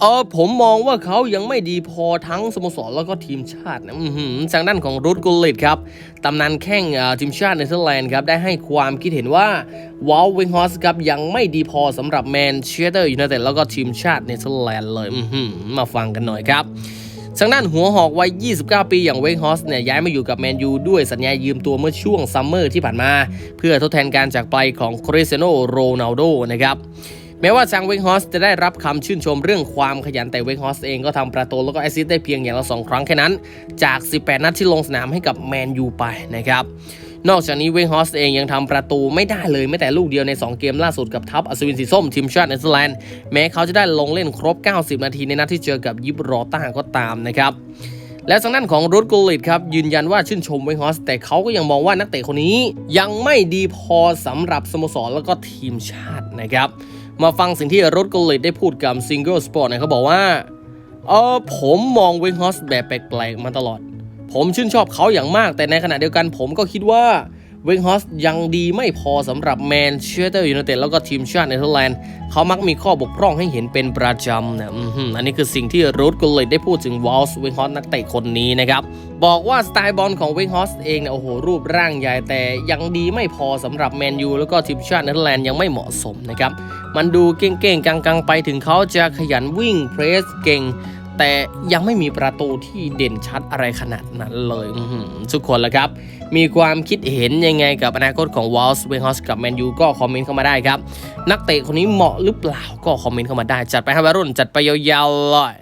เออผมมองว่าเขายังไม่ดีพอทั้งสโมสรแล้วก็ทีมชาตินะทางด้านของรูดกุลิตครับตำนานแข้งทีมชาติเนเธอร์แลนด์ครับได้ให้ความคิดเห็นว่าวอลวิงฮอสครับยังไม่ดีพอสำหรับแมนเชสเตอร์ยูไนเต็ดแล้วก็ทีมชาติเนเธอร์แลนด์เลยมาฟังกันหน่อยครับทางด้านหัวหอกวัย 29 ปีอย่างเวงฮอสเนี่ยย้ายมาอยู่กับแมนยูด้วยสัญญายืมตัวเมื่อช่วงซัมเมอร์ที่ผ่านมา เพื่อทดแทนการจากไปของคริสเตียโนโรนัลโดนะครับ แม้ว่าทางเวงฮอสจะได้รับคำชื่นชมเรื่องความขยันแต่เวงฮอสเองก็ทำประตูแล้วก็แอสซิสต์ได้เพียงอย่างละ 2 ครั้งแค่นั้น จาก 18 นัดที่ลงสนามให้กับแมนยูไปนะครับนอกจากนี้เวงฮอสเองยังทำประตูไม่ได้เลยแม้แต่ลูกเดียวใน 2 เกมล่าสุดกับทัพอัศวินสีส้มทีมชาติเนเธอร์แลนด์แม้เขาจะได้ลงเล่นครบ 90 นาทีในนัดที่เจอกับยิบรอต้าก็ตามนะครับและทางด้านของรูดกูลิตครับยืนยันว่าชื่นชมเวงฮอส แต่เขาก็ยังมองว่านักเตะคนนี้ยังไม่ดีพอสำหรับสโมสรแล้วก็ทีมชาตินะครับ มาฟังสิ่งที่รถกูลิตได้พูดกับซิงเกิลสปอร์ตนะเขาบอกว่าเออผมมองเวงฮอสแบบแปลกๆมาตลอด ผมชื่นชอบเขาอย่างมาก แต่ในขณะเดียวกันผมก็คิดว่า เวงฮอสยังดีไม่พอสำหรับแมนเชสเตอร์ยูไนเต็ดแล้วก็ทีมชาติเนเธอร์แลนด์เขามักมีข้อบกพร่องให้เห็นเป็นประจำนะอันนี้คือสิ่งที่รูดกุลเลตได้พูดถึงวอลส์เวงฮอสนักเตะคนนี้นะครับ บอกว่าสไตล์บอลของเวงฮอสเองเนี่ยโอ้โหรูปร่างใหญ่แต่ยังดีไม่พอสำหรับแมนยูแล้วก็ทีมชาติเนเธอร์แลนด์ยังไม่เหมาะสมนะครับ มันดูเก่งๆกังๆไปถึงเขาจะขยันวิ่งเพรสเก่ง แต่ยังไม่มีประตูที่เด่นชัดอะไรขนาดนั้นเลยทุกคนละครับ มีความคิดเห็นยังไงกับอนาคตของวอลส์เวงฮอสกับแมนยูก็คอมเมนต์เข้ามาได้ครับ นักเตะคนนี้เหมาะหรือเปล่าก็คอมเมนต์เข้ามาได้ จัดไปให้วัยรุ่นจัดไปยาวๆเลย